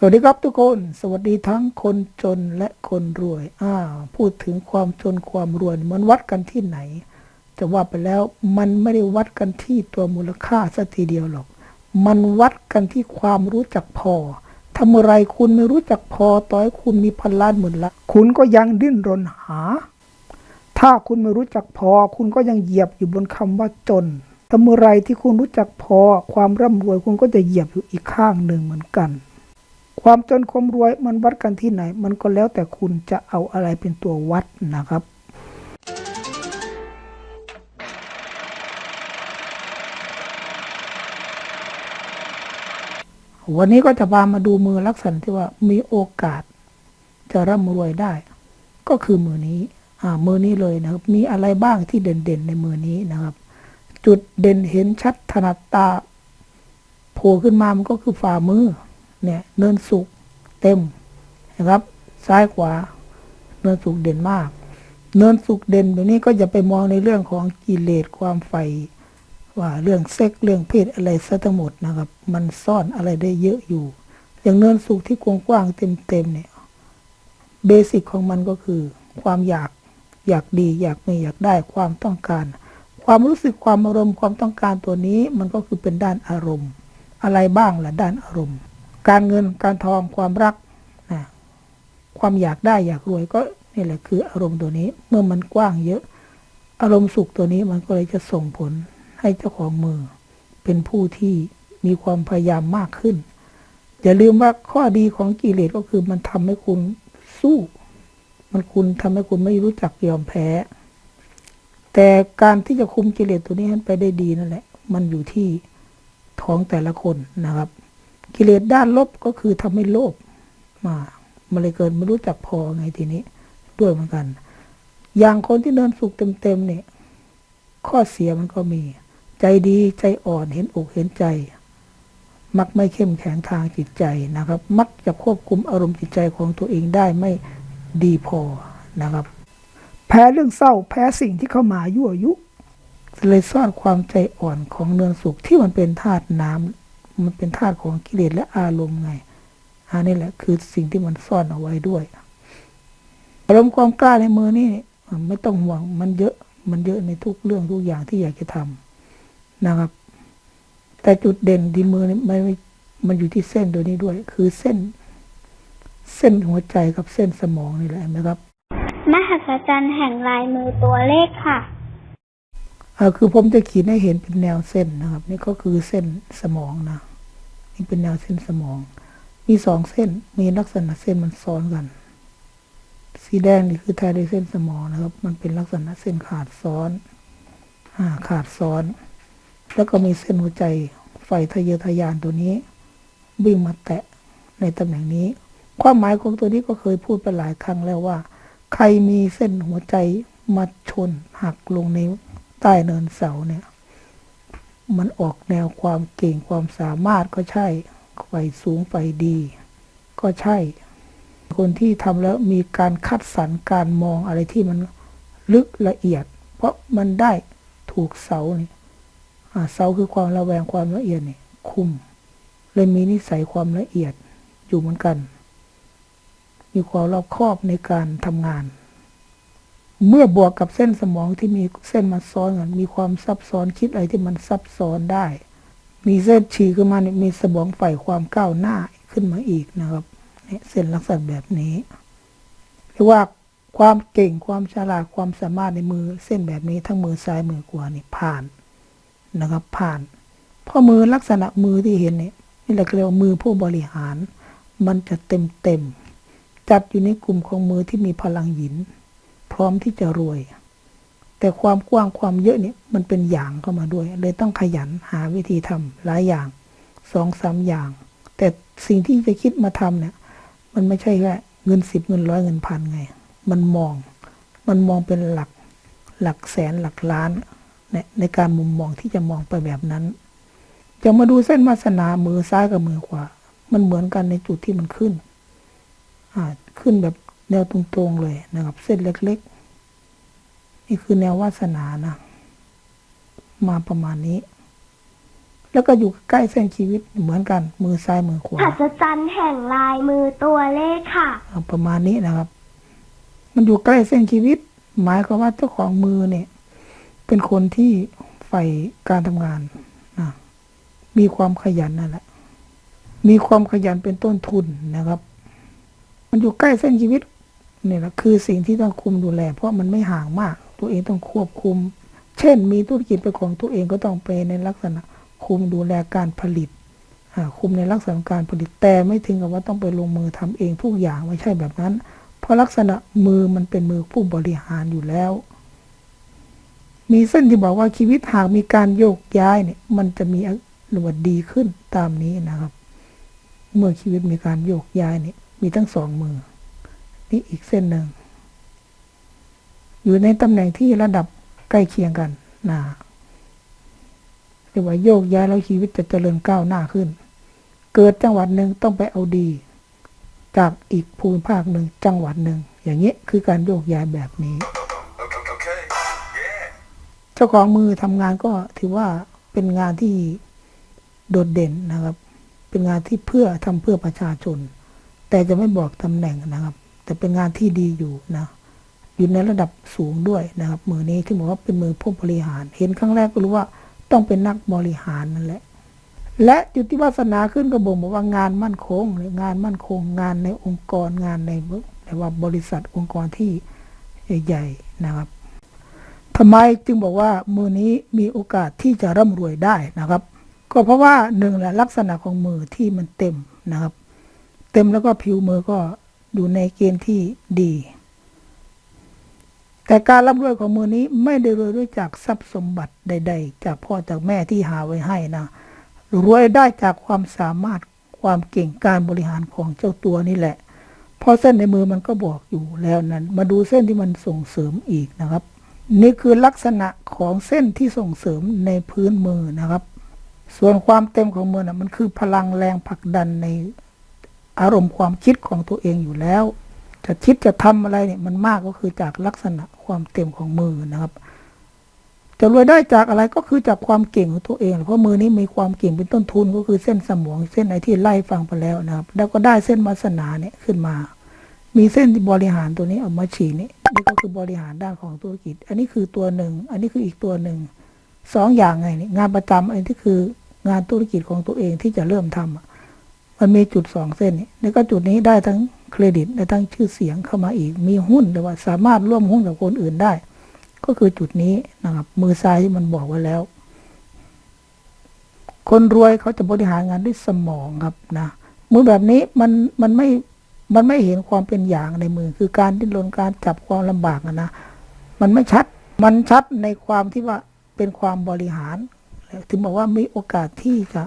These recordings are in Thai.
สวัสดีครับทุกคน สวัสดีทั้งคนจนและคนรวย อ่า พูดถึงความจนความรวยมันวัดกันที่ไหน จะว่าไปแล้วมันไม่ได้วัดกันที่ตัวมูลค่าสัทีเดียวหรอก มันวัดกันที่ความรู้จักพอทำอะไรคุณไม่รู้จักพอต่อให้คุณมีพันล้านหมื่นละ คุณก็ยังดิ้นรนหา ถ้าคุณไม่รู้จักพอ คุณก็ยังเหยียบอยู่บนคำว่าจนทำอะไรที่คุณรู้จักพอ ความร่ำรวยคุณก็จะเหยียบอยู่อีกข้างหนึ่งเหมือนกัน ความจนความรวยมันวัดกันที่ไหน มันก็แล้วแต่คุณจะเอาอะไรเป็นตัววัดนะครับวันนี้ก็จะพามาดูมือลักษณะที่ว่ามีโอกาส จะร่ำรวยได้ ก็คือมือนี้อ่ามือนี้เลยนะครับ มีอะไรบ้างที่เด่นๆในมือนี้นะครับ จุดเด่นเห็นชัดถนัดตาโผล่ขึ้นมามันก็คือฝ่ามือ เนี่ยเนินสุกเต็มนะครับ ซ้ายขวา เนินสุกเด่นมาก เนินสุกเด่นแบบนี้ก็อย่าไปมองในเรื่องของกิเลสความใฝ่ว่าเรื่องเซ็กเรื่องเพศอะไรซะทั้งหมดนะครับ มันซ่อนอะไรได้เยอะอยู่ อย่างเนินสุกที่กว้างๆเต็มๆเนี่ยเบสิกของมันก็คือ ความอยากอยากดี อยากมีอยากได้ความต้องการ ความรู้สึกความอารมณ์ความต้องการตัวนี้ มันก็คือเป็นด้านอารมณ์ อะไรบ้างล่ะด้านอารมณ์ การเงินการทองความรักนะความอยากได้อยากรวยก็นี่แหละคืออารมณ์ตัวนี้ เมื่อมันกว้างเยอะ อารมณ์สุขตัวนี้มันก็เลยจะส่งผลให้เจ้าของมือ เป็นผู้ที่มีความพยายามมากขึ้น อย่าลืมว่าข้อดีของกิเลสก็คือมันทำให้คุณสู้ มันคุณทำให้คุณไม่รู้จักยอมแพ้ แต่การที่จะคุมกิเลสตัวนี้ให้ไปได้ดีนั่นแหละ มันอยู่ที่ท้องแต่ละคนนะครับ กิเลสด้านลบก็คือทำให้โลภมามันเลยเกินไม่รู้จักพอไงทีนี้ ด้วยเหมือนกัน อย่างคนที่เดินสุขเต็มๆเนี่ย ข้อเสียมันก็มี ใจดีใจอ่อนเห็นอกเห็นใจ มักไม่เข้มแข็งทางจิตใจนะครับ มักจะควบคุมอารมณ์จิตใจของตัวเองได้ไม่ดีพอนะครับ แพ้เรื่องเศร้าแพ้สิ่งที่เข้ามายั่วยุเลยซ่อนความใจอ่อนของเนือนสุขที่มันเป็นธาตุน้ำ มันเป็นธาตุของกิเลสและอารมณ์ไงอันนี้แหละคือสิ่งที่มันซ่อนเอาไว้ด้วยอารมณ์ความกล้าในมือนี่ไม่ต้องห่วงมันเยอะมันเยอะในทุกเรื่องทุกอย่างที่อยากจะทำนะครับ แต่จุดเด่นที่มือนี่ไม่ไม่มันอยู่ที่เส้นตัวนี้ด้วย คือเส้น เส้นหัวใจกับเส้นสมองนี่แหละเห็นไหมครับมหัศจรรย์แห่งลายมือตัวเลขค่ะอ่าคือผมจะขีดให้เห็นเป็นแนวเส้นนะครับ นี่ก็คือเส้นสมองนะ นี่เป็นแนวเส้นสมอง มีสองเส้น มีลักษณะเส้นมันซ้อนกัน สีแดงนี่คือแทนด้วยเส้นสมองนะครับ มันเป็นลักษณะเส้นขาดซ้อนอาขาดซ้อน แล้วก็มีเส้นหัวใจไฟทะเยอทะยานตัวนี้วิ่งมาแตะในตำแหน่งนี้ ความหมายของตัวนี้ก็เคยพูดไปหลายครั้งแล้วว่า ใครมีเส้นหัวใจมาชนหักลงในใต้เนินเสาเนี่ย มันออกแนวความเก่งความสามารถก็ใช่ไฟสูงไฟดี ก็ใช่ คนที่ทำแล้วมีการคัดสรรการมองอะไรที่มันลึกละเอียด เพราะมันได้ถูกเสานี่อ่าเสาคือความระแวงความละเอียดนี่คุมเลยมีนิสัยความละเอียดอยู่เหมือนกัน มีความรอบคอบในการทำงาน เมื่อบวกกับเส้นสมองที่มีเส้นมาซ้อนกันมีความซับซ้อนคิดอะไรที่มันซับซ้อนได้ มีเส้นฉีกขึ้นมาเนี่ยมีสมองฝ่ายความก้าวหน้าขึ้นมาอีกนะครับเนี่ยเส้นลักษณะแบบนี้เรียกว่าความเก่งความฉลาดความสามารถในมือเส้นแบบนี้ทั้งมือซ้ายมือขวานี่ผ่านนะครับ ผ่านเพราะมือลักษณะมือที่เห็นเนี่ยนี่เราเรียกว่ามือผู้บริหาร มันจะเต็มเต็มๆจัดอยู่ในกลุ่มของมือที่มีพลังหยิน ร้อมที่จะรวย แต่ความกว้างความเยอะเนี่ยมันเป็นอย่างเข้ามาด้วย เลยต้องขยันหาวิธีทำหลายอย่างสองสามอย่าง แต่สิ่งที่จะคิดมาทำเนี่ย มันไม่ใช่แค่เงินสิบเงินร้อยเงินพันไง มันมอง มันมองเป็นหลักหลักแสนหลักล้านเนี่ยในการมุมมองที่จะมองไปแบบนั้น จะมาดูเส้นวาสนามือซ้ายกับมือขวา มันเหมือนกันในจุดที่มันขึ้น อ่า ขึ้นแบบ แนวตรงๆเลยนะครับ เส้นเล็กๆ นี่คือแนววาสนานะ มาประมาณนี้ แล้วก็อยู่ใกล้เส้นชีวิตเหมือนกัน มือซ้ายมือขวาหัศจรรย์แห่งลายมือตัวเลขค่ะอ่าประมาณนี้นะครับ มันอยู่ใกล้เส้นชีวิต หมายความว่าเจ้าของมือเนี่ย เป็นคนที่ใฝ่การทำงานนะมีความขยันนั่นแหละ มีความขยันเป็นต้นทุนนะครับ มันอยู่ใกล้เส้นชีวิต เนี่ยแหละคือสิ่งที่ต้องคุมดูแล เพราะมันไม่ห่างมาก ตัวเองต้องควบคุม เช่น มีธุรกิจเป็นของตัวเองก็ต้องไปในลักษณะคุมดูแลการผลิตคุมในลักษณะการผลิตแต่ไม่ถึงกับว่าต้องไปลงมือทำเองทุกอย่างไม่ใช่แบบนั้น เพราะลักษณะมือมันเป็นมือผู้บริหารอยู่แล้ว มีเส้นที่บอกว่าชีวิตหากมีการโยกย้ายเนี่ยมันจะมีหรือว่าดีขึ้นตามนี้นะครับ เมื่อชีวิตมีการโยกย้ายเนี่ยมีทั้งสองมือ นี่อีกเส้นหนึ่ง อยู่ในตำแหน่งที่ระดับใกล้เคียงกันนะเรียกว่าโยกย้ายแล้วชีวิตจะเจริญก้าวหน้าขึ้น เกิดจังหวัดหนึ่งต้องไปเอาดี จากอีกภูมิภาคหนึ่งจังหวัดหนึ่ง อย่างนี้คือการโยกย้ายแบบนี้ Okay, okay. Yeah. เจ้าของมือทำงานก็ถือว่าเป็นงานที่โดดเด่นนะครับ เป็นงานที่เพื่อทำเพื่อประชาชน แต่จะไม่บอกตำแหน่งนะครับ แต่เป็นงานที่ดีอยู่นะอยู่ในระดับสูงด้วยนะครับมือนี้ที่บอกว่าเป็นมือผู้บริหาร เห็นครั้งแรกก็รู้ว่าต้องเป็นนักบริหารนั่นแหละ และจุดที่วาสนาขึ้นก็บ่งบอกว่างานมั่นคงหรืองานมั่นคงงานในองค์กรงานในเรียกว่าบริษัทองค์กรที่ใหญ่ๆนะครับทำไมจึงบอกว่ามือนี้มีโอกาสที่จะร่ำรวยได้นะครับ ก็เพราะว่าหนึ่งแหละลักษณะของมือที่มันเต็มนะครับ เต็มแล้วก็ผิวมือก็ อยู่ในเกณฑ์ที่ดี แต่การร่ำรวยของมือนี้ไม่ได้รวยด้วยจากทรัพย์สมบัติใด ๆ จากพ่อจากแม่ที่หาไว้ให้นะรวยได้จากความสามารถความเก่งการบริหารของเจ้าตัวนี่แหละเพราะเส้นในมือมันก็บอกอยู่แล้วนั้น มาดูเส้นที่มันส่งเสริมอีกนะครับ นี่คือลักษณะของเส้นที่ส่งเสริมในพื้นมือนะครับ ส่วนความเต็มของมือนะมันคือพลังแรงผลักดันใน อารมณ์ความคิดของตัวเองอยู่แล้ว จะคิดจะทำอะไรเนี่ยมันมากก็คือจากลักษณะความเต็มของมือนะครับ จะรวยได้จากอะไรก็คือจากความเก่งของตัวเอง เพราะมือนี้มีความเก่งเป็นต้นทุนก็คือเส้นสมองเส้นไหนที่ไล่ฟังไปแล้วนะครับ แล้วก็ได้เส้นวาสนาเนี่ยขึ้นมา มีเส้นบริหารตัวนี้เอามาฉีดนี่นี่ก็คือบริหารด้านของธุรกิจ อันนี้คือตัวหนึ่ง อันนี้คืออีกตัวหนึ่งสองอย่างไงนี่งานประจำอันที่คืองานธุรกิจของตัวเองที่จะเริ่มทำอะ มันมีจุดสองเส้นนี่แล้วก็จุดนี้ได้ทั้งเครดิตได้ทั้งชื่อเสียงเข้ามาอีก มีหุ้นหรือว่าสามารถร่วมหุ้นกับคนอื่นได้ ก็คือจุดนี้นะครับ มือซ้ายที่มันบอกไว้แล้ว คนรวยเขาจะบริหารงานด้วยสมองครับนะ มือแบบนี้มันมันไม่มันไม่เห็นความเป็นอย่างในมือ คือการดิ้นรนการจับความลำบากอะนะ มันไม่ชัด มันชัดในความที่ว่าเป็นความบริหาร ถึงบอกว่ามีโอกาสที่จะ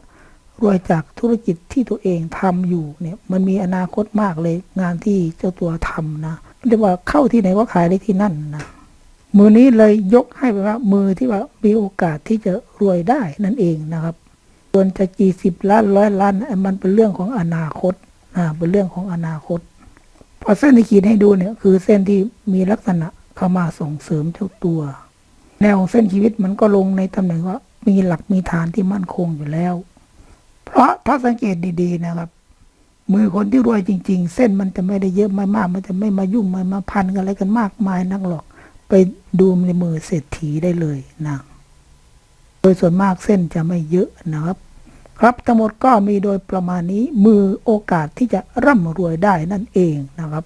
รวยจากธุรกิจที่ตัวเองทำอยู่เนี่ยมันมีอนาคตมากเลยงานที่เจ้าตัวทำนะเรียกว่าเข้าที่ไหนก็ขายได้ที่นั่นนะมือนี้เลยยกให้เป็นว่ามือที่ว่ามีโอกาสที่จะรวยได้นั่นเองนะครับส่วนจะกี่สิบล้านร้อยล้านมันเป็นเรื่องของอนาคตอ่าเป็นเรื่องของอนาคตพอเส้นที่ขีดให้ดูเนี่ยคือเส้นที่มีลักษณะเข้ามาส่งเสริมเจ้าตัว แนวของเส้นชีวิตมันก็ลงในตำแหน่งว่ามีหลักมีฐานที่มั่นคงอยู่แล้ว เพราะถ้าสังเกตดี ๆ นะครับ มือคนที่รวยจริง ๆ เส้นมันจะไม่ได้เยอะม่มากมันจะไม่มายุ่งไม่มาพันกันอะไรกันมากมายนักหรอก ไปดูในมือเศรษฐีได้เลยนะโดยส่วนมากเส้นจะไม่เยอะนะครับ ครับทั้งหมดก็มีโดยประมาณนี้มือโอกาสที่จะร่ำรวยได้นั่นเองนะครับ